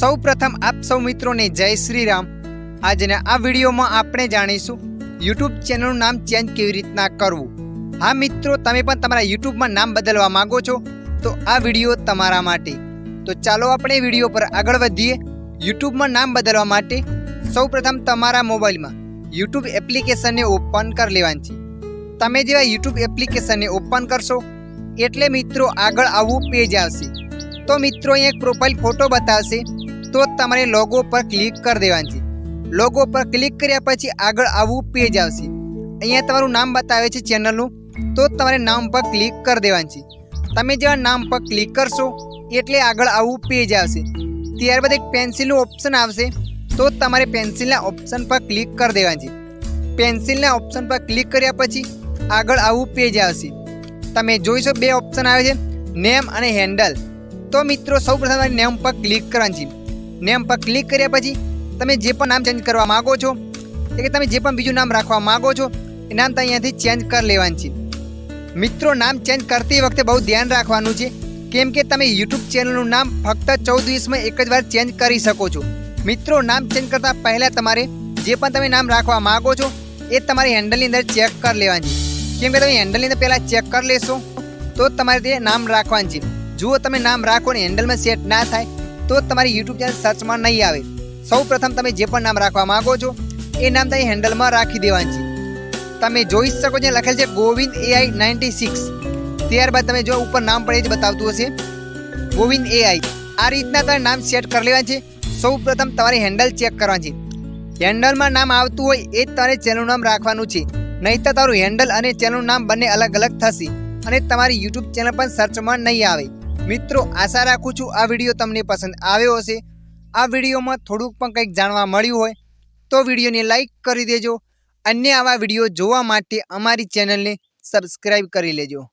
સૌ પ્રથમ આપ સૌ મિત્રોને જય શ્રી રામ આજના આ વિડીયોમાં આપણે જાણીશું યુટ્યુબ ચેનલનું નામ ચેન્જ કેવી રીતના કરવું. હા મિત્રો, તમે પણ તમારા યુટ્યુબમાં નામ બદલવા માંગો છો, તો આ વીડિયો તમારા માટે. તો ચાલો આપણે વીડિયો પર આગળ વધીએ. યુટ્યુબમાં નામ બદલવા માટે સૌ પ્રથમ તમારા મોબાઈલમાં યુટ્યુબ એપ્લિકેશનને ઓપન કરી લેવાની છે. તમે જેવા યુટ્યુબ એપ્લિકેશનને ઓપન કરશો, એટલે મિત્રો આગળ આવું પેજ આવશે. તો મિત્રો અહીંયા એક પ્રોફાઇલ ફોટો બતાવશે. તો તમારે લોગો પર ક્લિક કરી દેવાની છે. લોગો પર ક્લિક કર્યા પછી આગળ આવું પેજ આવશે. અહીંયા તમારું નામ બતાવે છે ચેનલનું તો તમારે નામ પર ક્લિક કરી દેવાની છે. તમે જેવા નામ પર ક્લિક કરશો, એટલે આગળ આવું પેજ આવશે. ત્યારબાદ એક પેન્સિલનું ઓપ્શન આવશે. તો તમારે પેન્સિલના ઓપ્શન પર ક્લિક કરી દેવાની છે. પેન્સિલના ઓપ્શન પર ક્લિક કર્યા પછી આગળ આવું પેજ આવશે. તમે જોઈશો બે ઓપ્શન આવે છે નેમ અને હેન્ડલ તો મિત્રો સૌ પ્રથમ નેમ પર ક્લિક કરવાની છે. નેમ પર ક્લિક કર્યા પછી તમે જે પણ નામ ચેન્જ કરવા માગો છો કે તમે જે પણ બીજું નામ રાખવા માગો છો, એ નામ તો અહીંયાથી ચેન્જ કરી લેવાનું છે. મિત્રો, નામ ચેન્જ કરતી વખતે બહુ ધ્યાન રાખવાનું છે, કેમ કે તમે યુટ્યુબ ચેનલનું નામ ફક્ત ચૌદ દિવસમાં એક જ વાર ચેન્જ કરી શકો છો. મિત્રો, નામ ચેન્જ કરતાં પહેલાં તમારે જે પણ તમે નામ રાખવા માગો છો, એ તમારી હેન્ડલની અંદર ચેક કરી લેવાની છે. કેમ કે તમે હેન્ડલની અંદર પહેલાં ચેક કરી લેશો, તો તમારે તે નામ રાખવાનું છે. જુઓ, તમે નામ રાખો ને હેન્ડલમાં સેટ ના થાય તો જ તમારી યુટ્યુબ ચેનલ સર્ચમાં નહીં આવે. સૌ પ્રથમ તમે જે પણ નામ રાખવા માંગો છો, એ નામ તમે હેન્ડલમાં રાખી દેવાનું છે. તમે જોઈ શકો છો, લખેલ છે ગોવિંદ એઆઈ નાઇન્ટી સિક્સ ત્યારબાદ તમે જો ઉપર નામ પણ એ જ બતાવતું હશે. ગોવિંદ એઆઈ આ રીતના તમે નામ સેટ કરી લેવાનું છે. સૌ પ્રથમ તમારે હેન્ડલ ચેક કરવાનું છે. હેન્ડલમાં નામ આવતું હોય એ જ તમારે ચેનલનું નામ રાખવાનું છે. નહીં તો તારું હેન્ડલ અને ચેનલનું નામ બંને અલગ અલગ થશે અને તમારી યુટ્યુબ ચેનલ પણ સર્ચમાં નહીં આવે. મિત્રો, આશા રાખું છું આ વીડિયો તમને પસંદ આવ્યો હશે. આ વિડીયોમાં થોડુંક પણ કંઈક જાણવા મળ્યું હોય, તો વિડીયોને લાઈક કરી દેજો. અન્ય આવા વીડિયો જોવા માટે અમારી ચેનલને સબસ્ક્રાઈબ કરી લેજો.